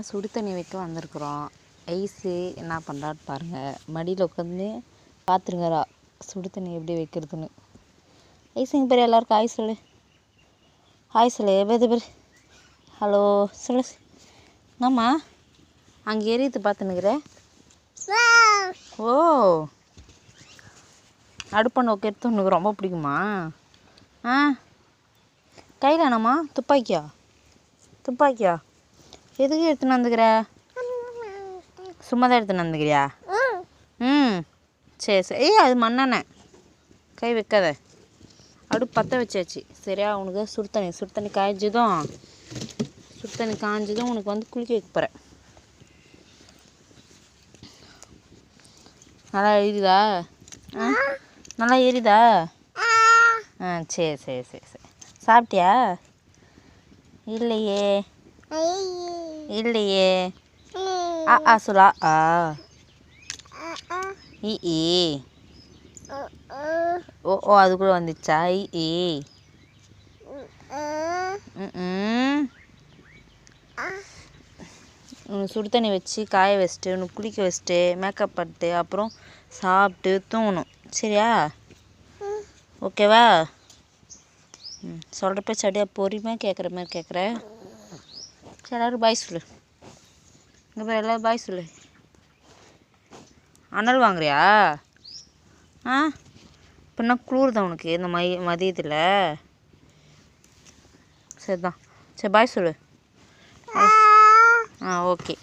நாங்கள் சுடு தண்ணி வைக்க வந்திருக்குறோம். ஐஸு என்ன பண்ணுறான்னு பாருங்கள் மடியில் உட்காந்து பார்த்துருங்கரா சுடு தண்ணி எப்படி வைக்கிறதுன்னு. ஐஸுங்க பேர் எல்லாருக்கும் ஹாய் சொல்லு. ஹாய் சொல்லு பேர் பேர்? ஹலோ சொல்லு. என்னம்மா? அங்கே எரியுது பார்த்துன்னுக்குற ஓ. அடுப்பை நோக்கி எடுத்து உனக்கு ரொம்ப பிடிக்குமா? ஆ. கையில் என்னம்மா? துப்பாக்கியா? துப்பாக்கியா? எதுக்கு எடுத்துன்னு வந்துக்கிற? சும்மா தான் எடுத்துன்னு வந்துக்கிறியா? ம். சரி சரி. ஏய் அது மண்ணெண்ணெய் கை வைக்காத. அடுப்பு பற்ற வச்சாச்சு. சரியா உனக்கு சுடு தண்ணி சுடு தண்ணி காய்ஞ்சதும் சுடு தண்ணி காய்ஞ்சதும் உனக்கு வந்து குளிக்க வைக்க போகிறேன் நல்லா எரியுதா? ஆ? நல்லா எரியுதா? ஆ சரி சரி சரி சரி. சாப்பிட்டியா? இல்லையே. இல்லையே ஆ ஆ சொல்லா ஆ இ ஈ ஓ ஓ அது கூட வந்துச்சா இ ஈ சுடு தண்ணி வச்சு காய வச்சுட்டு உனக்கு குளிக்க வச்சுட்டு மேக்கப் பண்ணிட்டு அப்புறம் சாப்பிட்டு தூங்கணும். சரியா? ஓகேவா ம் சொல்கிற பேச்சு அப்படியே பொறுமையாக கேட்குற மாதிரி கேட்குற எல்லோரும் பாய் சொல்லு. இங்கே போய் எல்லோரும் பாய் சொல்லு. அனல் வாங்குறியா? ஆ? பின்ன குளிருதா உனக்கு இந்த மை மதியத்தில்? சரிதான். சரி பாய் சொல்லு. ஆ ஓகே.